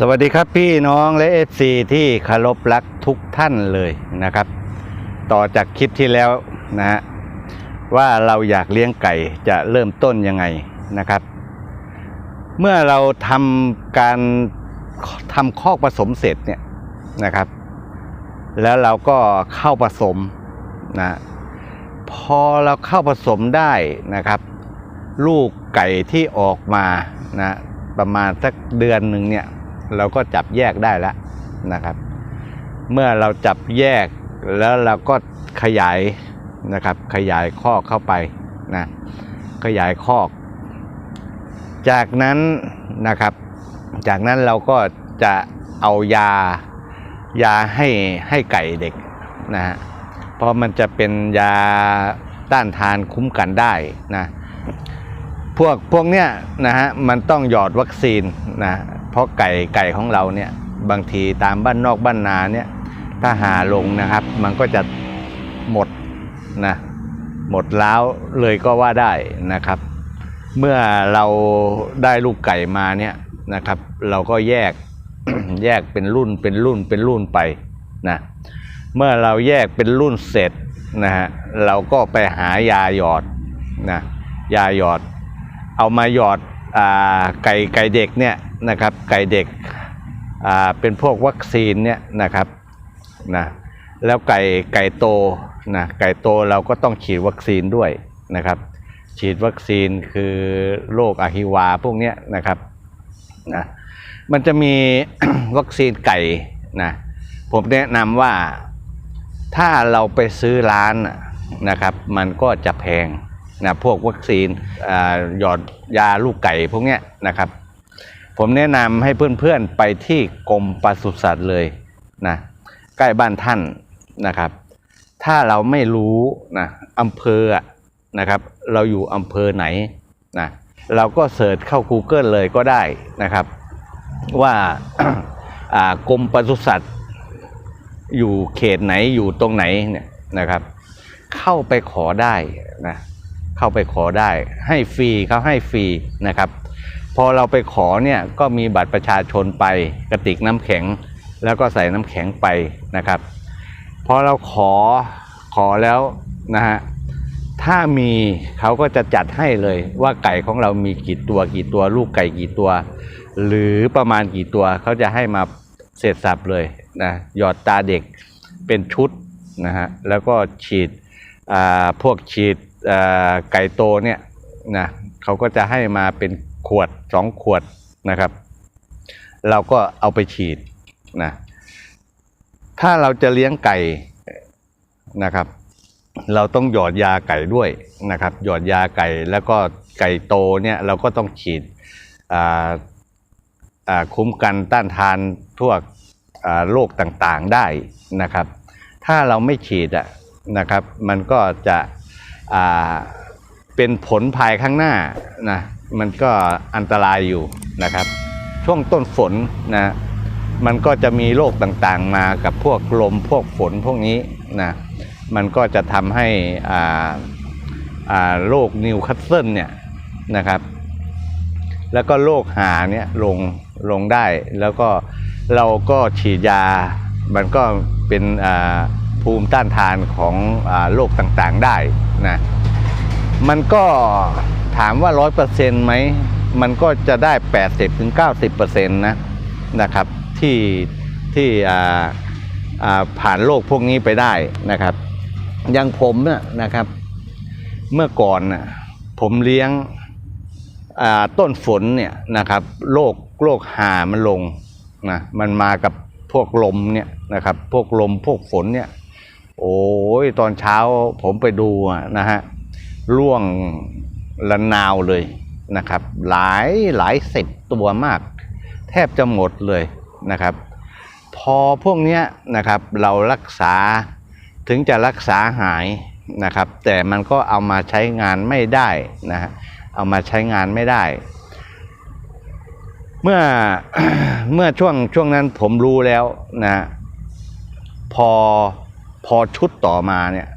สวัสดีครับพี่น้องและเอฟซีที่คารพรักทุกท่านเลยนะครับ ต่อจากคลิปที่แล้วนะฮะว่าเราอยากเลี้ยงไก่จะเริ่มต้นยังไงนะครับ เมื่อเราทำการทำคอกผสมเสร็จเนี่ยนะครับ แล้วเราก็เข้าผสมนะพอเราเข้าผสมได้นะครับ ลูกไก่ที่ออกมานะประมาณสักเดือนหนึ่งเนี่ย เราก็จับแยกได้แล้วนะครับ เมื่อเราจับแยกแล้วเราก็ขยายนะครับ ขยายคอเข้าไปนะขยายคอจากนั้นนะครับ จากนั้นเราก็จะเอายายาให้ให้ไก่เด็กนะฮะเพราะมันจะเป็นยาต้านทานคุ้มกันได้นะพวกพวกเนี้ยนะฮะมันต้องหยอดวัคซีนนะ เพราะไก่ไก่ของเราเนี่ยบางทีตามบ้านนอกบ้านนาเนี่ยถ้าหาลงนะครับ มันก็จะหมดนะหมดแล้วเลยก็ว่าได้นะครับ เมื่อเราได้ลูกไก่มาเนี่ยนะครับ เราก็แยกแยกเป็นรุ่นเป็นรุ่นเป็นรุ่นไปนะเมื่อเราแยกเป็นรุ่นเสร็จนะฮะเราก็ไปหายาหยอดนะยาหยอด เอามาหยอด ไก่ไก่เด็กเนี่ยนะครับไก่เด็กเป็นพวกวัคซีนเนี่ยนะครับนะแล้วไก่ไก่โตนะไก่โตเราก็ต้องฉีดวัคซีนด้วยนะครับ ฉีดวัคซีนคือโรคอะฮิวาพวกเนี้ยนะครับนะมันจะมีวัคซีนไก่นะผมแนะนำว่าถ้าเราไปซื้อร้านนะครับ มันก็จะแพง นะพวกวัคซีนหยอดยาลูกไก่พวกเนี้ยนะครับ ผมแนะนำให้เพื่อนๆไปที่กรมปศุสัตว์เลยนะใกล้บ้านท่านนะครับ ถ้าเราไม่รู้นะอำเภอนะครับ เราอยู่อำเภอไหนนะเราก็เสิร์ชเข้า Google เลยก็ได้นะครับ ว่ากรมปศุสัตว์อยู่เขตไหนอยู่ตรงไหนเนี่ยนะครับ เข้าไปขอได้นะ เข้าไปขอได้ ให้ฟรีเขาให้ฟรีนะครับ พอเราไปขอเนี่ยก็มีบัตรประชาชนไปกระติกน้ำแข็ง แล้วก็ใส่น้ำแข็งไปนะครับ พอเราขอขอแล้วนะฮะถ้ามีเขาก็จะจัดให้เลยว่าไก่ของเรามีกี่ตัวกี่ตัว ลูกไก่กี่ตัว หรือประมาณกี่ตัวเขาจะให้มาเสร็จสับเลยนะหยอดตาเด็กเป็นชุดนะฮะแล้วก็ฉีดพวกฉีด ไก่โตเนี่ยนะเขาก็จะให้มาเป็นขวดสองขวดนะครับ เราก็เอาไปฉีดนะถ้าเราจะเลี้ยงไก่นะครับ เราต้องหยอดยาไก่ด้วยนะครับ หยอดยาไก่แล้วก็ไก่โตเนี่ยเราก็ต้องฉีดคุ้มกันต้านทานทั่วโรคต่างๆได้นะครับ ถ้าเราไม่ฉีดอะนะครับ มันก็จะ เป็นผลภายข้างหน้านะมันก็อันตรายอยู่นะครับ ช่วงต้นฝนนะมันก็จะมีโรคต่างๆมากับพวกลมพวกฝนพวกนี้นะมันก็จะทำให้โรคนิวคาสเซิลเนี่ยนะครับ แล้วก็โรคหาเนี่ยลงลงได้แล้วก็เราก็ฉีดยา มันก็เป็นอ่า ภูมิต้านทานของอโรคต่างๆได้นะมันก็ถามว่าร้อยเปอร์เซ็นต์ไหมมันก็จะได้แปดสิบถึงเก้าสิบเปอร์เซ็นต์นะนะครับที่ที่ผ่านโรคพวกนี้ไปได้นะครับอยังผมเนี่ยนะครับ เมื่อก่อนนะผมเลี้ยงต้นฝนเนี่ยนะครับโรคโรคหามันลงนะมันมากับพวกลมเนี่ยนะครับ พวกลมพวกฝนเนี่ย โอ้ยตอนเช้าผมไปดูนะฮะร่วงละนาวเลยนะครับ หลายหลายสิบตัวมาก แทบจะหมดเลยนะครับ พอพวกเนี้ยนะครับเรารักษาถึงจะรักษาหายนะครับ แต่มันก็เอามาใช้งานไม่ได้นะฮะเอามาใช้งานไม่ได้ เมื่อเมื่อช่วงช่วงนั้นผมรู้แล้วนะพอ พอชุดต่อมาเนี่ย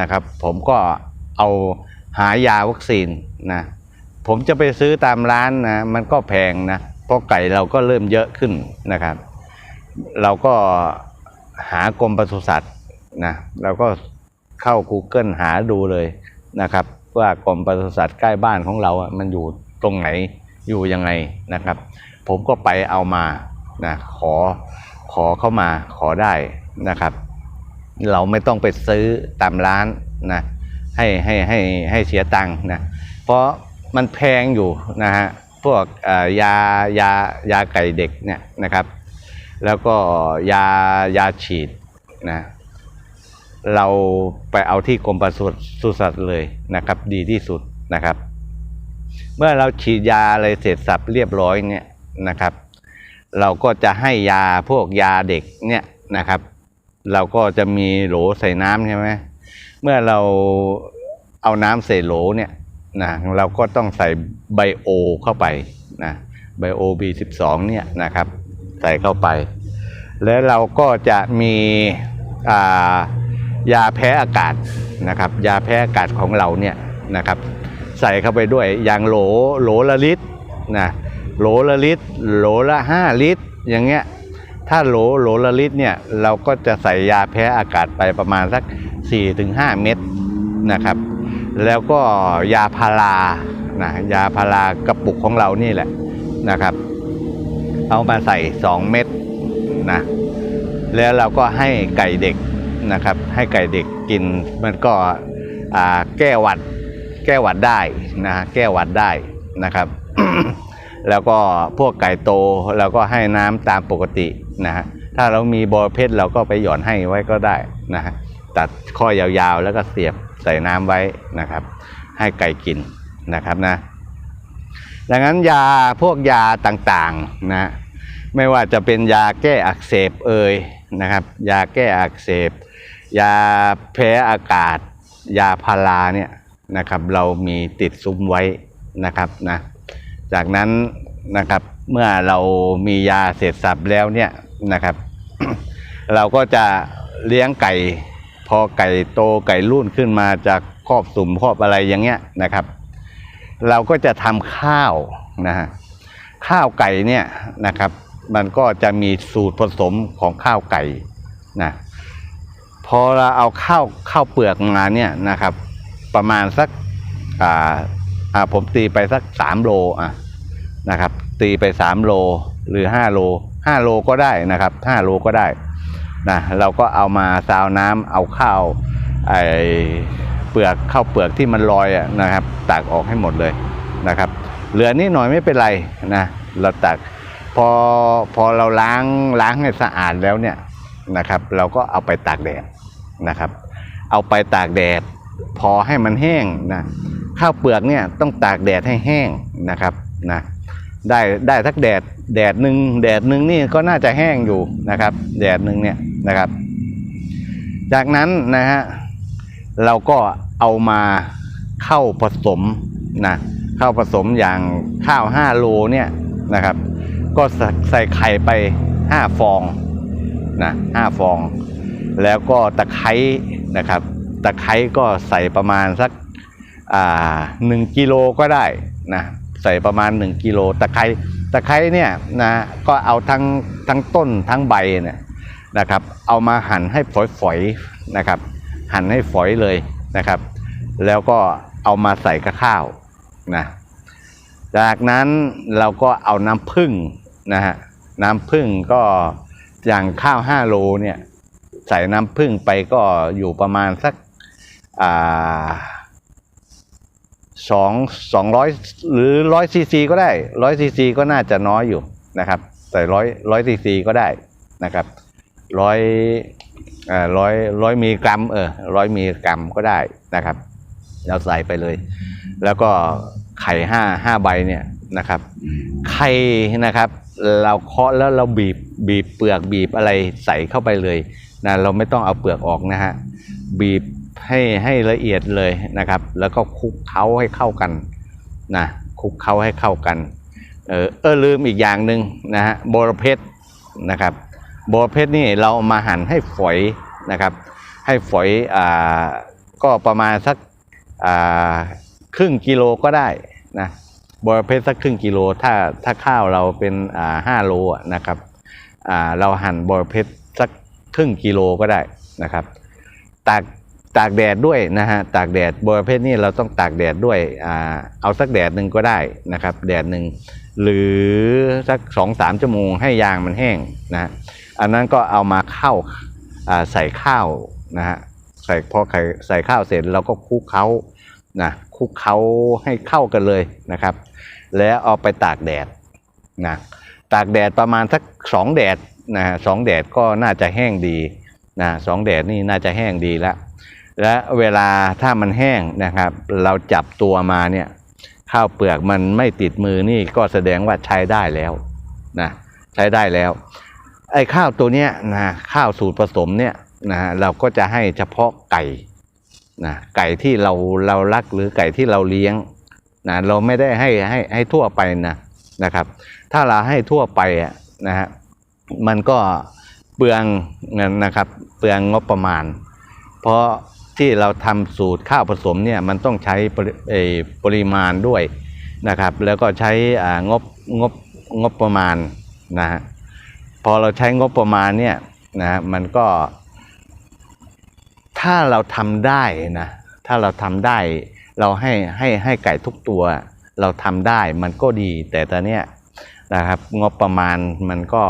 นะครับ ผมก็เอาหายาวัคซีนนะผมจะไปซื้อตามร้านนะมันก็แพงนะเพราะไก่เราก็เริ่มเยอะขึ้นนะครับ เราก็หากรมปศุสัตว์นะเราก็เข้า Google หาดูเลยนะครับ ว่ากรมปศุสัตว์ใกล้บ้านของเราอะมันอยู่ตรงไหนอยู่ยังไงนะครับ ผมก็ไปเอามานะขอขอเข้ามาขอได้นะครับ เราไม่ต้องไปซื้อตามร้านนะให้ให้ให้ให้เสียตังค์นะเพราะมันแพงอยู่นะฮะพวกยายายาไก่เด็กเนี่ยนะครับ แล้วก็ยายาฉีดนะเราไปเอาที่กรมปศุสัตว์เลยนะครับ ดีที่สุดนะครับ เมื่อเราฉีดยาอะไรเสร็จสับเรียบร้อยเนี่ยนะครับ เราก็จะให้ยาพวกยาเด็กเนี่ยนะครับ เราก็จะมีโหลใส่น้ำใช่ไหมเมื่อเราเอาน้ำใส่โหลเนี่ยนะเราก็ต้องใส่ไบโอเข้าไปนะไบโอ B12 เนี่ยนะครับ ใส่เข้าไป แล้วเราก็จะมียาแพ้อากาศนะครับ ยาแพ้อากาศของเราเนี่ยนะครับ ใส่เข้าไปด้วยอย่างโหลโหลละลิตรนะโหลละลิตรโหลละห้าลิตรอย่างเงี้ย ถ้าโหลโหลละลิตรเนี่ยเราก็จะใส่ยาแพ้อากาศไปประมาณสัก 4-5 เม็ดนะครับ แล้วก็ยาพารานะยาพารากระปุกของเรานี่แหละนะครับ เอามาใส่ 2 เม็ดนะแล้วเราก็ให้ไก่เด็กนะครับ ให้ไก่เด็กกินมันก็แก้หวัดแก้หวัดได้นะแก้หวัดได้นะครับ แล้วก็พวกไก่โตเราก็ให้น้ำตามปกติ นะฮะถ้าเรามีบอเพชรเราก็ไปหย่อนให้ไว้ก็ได้นะฮะตัดข้อยาวๆ แล้วก็เสียบใส่น้ำไว้นะครับ ให้ไก่กินนะครับนะดังนั้นยาพวกยาต่างๆนะไม่ว่าจะเป็นยาแก้อักเสบเอ่ยนะครับ ยาแก้อักเสบ ยาแพ้อากาศ ยาพาราเนี่ยนะครับ เรามีติดซุ้มไว้นะครับนะจากนั้นนะครับเมื่อเรามียาเสร็จสับแล้วเนี่ย นะครับ เราก็จะเลี้ยงไก่ พอไก่โตไก่รุ่นขึ้นมาจากครอบสุ่มครอบอะไรอย่างเงี้ยนะครับ เราก็จะทำข้าวนะฮะข้าวไก่เนี่ยนะครับ มันก็จะมีสูตรผสมของข้าวไก่นะพอเราเอาข้าวข้าวเปลือกมาเนี่ยนะครับ ประมาณสักอ่าอ่าผมตีไปสักสามโลอะนะครับ ตีไปสามโลหรือห้าโล ห้าโลก็ได้นะครับห้าโลก็ได้นะเราก็เอามาซาวน้ำเอาข้าวไอเปลือกข้าวเปลือกที่มันลอยอะนะครับตักออกให้หมดเลยนะครับเหลือนิดหน่อยไม่เป็นไรนะเราตักพอพอเราล้างล้างให้สะอาดแล้วเนี่ยนะครับ เราก็เอาไปตากแดดนะครับ เอาไปตากแดด พอให้มันแห้งนะข้าวเปลือกเนี่ยต้องตากแดดให้แห้งนะครับนะ ได้ได้สักแดดแดดหนึ่งแดดหนึ่งนี่ก็น่าจะแห้งอยู่นะครับ แดดหนึ่งเนี่ยนะครับ จากนั้นนะฮะเราก็เอามาเข้าผสมนะเข้าผสมอย่างข้าวห้าโลเนี่ยนะครับ ก็ใส่ไข่ไปห้าฟองนะห้าฟอง แล้วก็ตะไคร้นะครับ ตะไคร้ก็ใส่ประมาณสักอ่าหนึ่งกิโลก็ได้นะ ใส่ประมาณหนึ่งกิโลตะไคร้ตะไคร้เนี่ยนะก็เอาทั้งทั้งต้นทั้งใบเนี่ยนะครับ เอามาหั่นให้ฝอยๆนะครับ หั่นให้ฝอยเลยนะครับ แล้วก็เอามาใส่กับข้าวนะจากนั้นเราก็เอาน้ำผึ้งนะฮะน้ำผึ้งก็อย่างข้าวห้าโลเนี่ยใส่น้ำผึ้งไปก็อยู่ประมาณสักอ่า สองสองร้อยหรือร้อยซีซีก็ได้ร้อยซีซีก็น่าจะน้อยอยู่นะครับใส่ร้อยร้อยซีซีก็ได้นะครับร้อยอ่าร้อยร้อยมิลลิกรัมเออร้อยมิลลิกรัมก็ได้นะครับเราใส่ไปเลย แล้วก็ไข่ห้าห้าใบเนี่ยนะครับไข่นะครับ เราเคาะแล้วเราบีบบีบเปลือกบีบอะไรใส่เข้าไปเลยนะเราไม่ต้องเอาเปลือกออกนะฮะบีบ ให้ให้ละเอียดเลยนะครับ แล้วก็คลุกเคล้าให้เข้ากันนะคลุกเคล้าให้เข้ากัน เออเออลืมอีกอย่างหนึ่งนะฮะโบรเพชรนะครับโบรเพชรนี่เรามาหั่นให้ฝอยนะครับ ให้ฝอยอ่าก็ประมาณสักอ่าครึ่งกิโลก็ได้นะบอรเพ็ดสักครึ่งกิโลถ้าถ้าข้าวเราเป็นอ่าห้าโลนะครับอ่าเราหั่นบอรเพ็ดสักครึ่งกิโลก็ได้นะครับตาก ตากแดดด้วยนะฮะตากแดดบอระเพ็ดนี่เราต้องตากแดดด้วยอ่าเอาสักแดดหนึ่งก็ได้นะครับ แดดหนึ่งหรือสักสองสามชั่วโมงให้ยางมันแห้งนะอันนั้นก็เอามาเข้าใส่ข้าวนะฮะใส่พอใส่ข้าวเสร็จเราก็คลุกเคล้านะคลุกเคล้าให้เข้ากันเลยนะครับ แล้วเอาไปตากแดดนะตากแดดประมาณสักสองแดดนะฮะสองแดดก็น่าจะแห้งดีนะสองแดดนี่น่าจะแห้งดีแล้ว และเวลาถ้ามันแห้งนะครับ เราจับตัวมาเนี่ยข้าวเปลือกมันไม่ติดมือนี่ก็แสดงว่าใช้ได้แล้วนะใช้ได้แล้ว ไอ้ข้าวตัวเนี้ยนะข้าวสูตรผสมเนี่ยนะเราก็จะให้เฉพาะไก่นะไก่ที่เราเรารักหรือไก่ที่เราเลี้ยงนะเราไม่ได้ให้ให้ให้ทั่วไปนะนะครับ ถ้าเราให้ทั่วไปอะนะฮะมันก็เปลืองเงินนะครับ เปลืองงบประมาณ เพราะ ที่เราทำสูตรข้าวผสมเนี่ยมันต้องใช้ปริปรมาณด้วยนะครับ แล้วก็ใช้งบงบงบประมาณนะฮะพอเราใช้งบประมาณเนี่ยนะมันก็ ถ้าเราทำได้นะถ้าเราทำได้เราให้ให้ให้ไก่ทุกตัว เราทำได้มันก็ดี แต่ตอนเนี้ยนะครับงบประมาณมันก็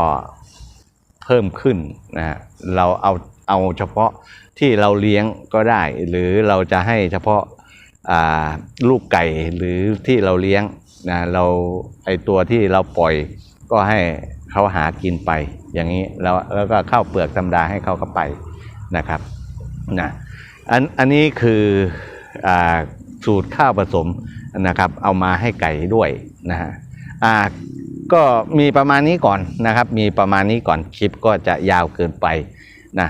เพิ่มขึ้นนะเราเอาเอาเฉพาะ ที่เราเลี้ยงก็ได้ หรือเราจะให้เฉพาะลูกไก่หรือที่เราเลี้ยงนะเราไอตัวที่เราปล่อยก็ให้เขาหากินไปอย่างนี้แล้วแล้วก็ข้าวเปลือกธรรมดาให้เขาเข้าไปนะครับนะอันอันนี้คืออสูตรข้าวผสมนะครับ เอามาให้ไก่ด้วยนะฮะอ่าก็มีประมาณนี้ก่อนนะครับ มีประมาณนี้ก่อนคลิปก็จะยาวเกินไปนะ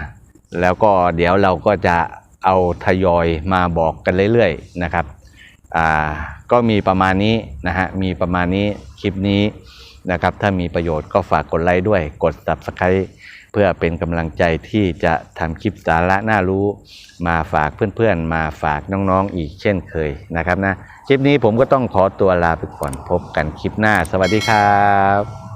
แล้วก็เดี๋ยวเราก็จะเอาทยอยมาบอกกันเรื่อยๆนะครับอ่าก็มีประมาณนี้นะฮะมีประมาณนี้คลิปนี้นะครับถ้ามีประโยชน์ก็ฝากกดไลค์ด้วย กด subscribe เพื่อเป็นกำลังใจที่จะทำคลิปสาระน่ารู้ มาฝากเพื่อนๆ มาฝากน้องๆอีกเช่นเคยนะครับนะคลิปนี้ผมก็ต้องขอตัวลาไปก่อนพบกันคลิปหน้า สวัสดีครับ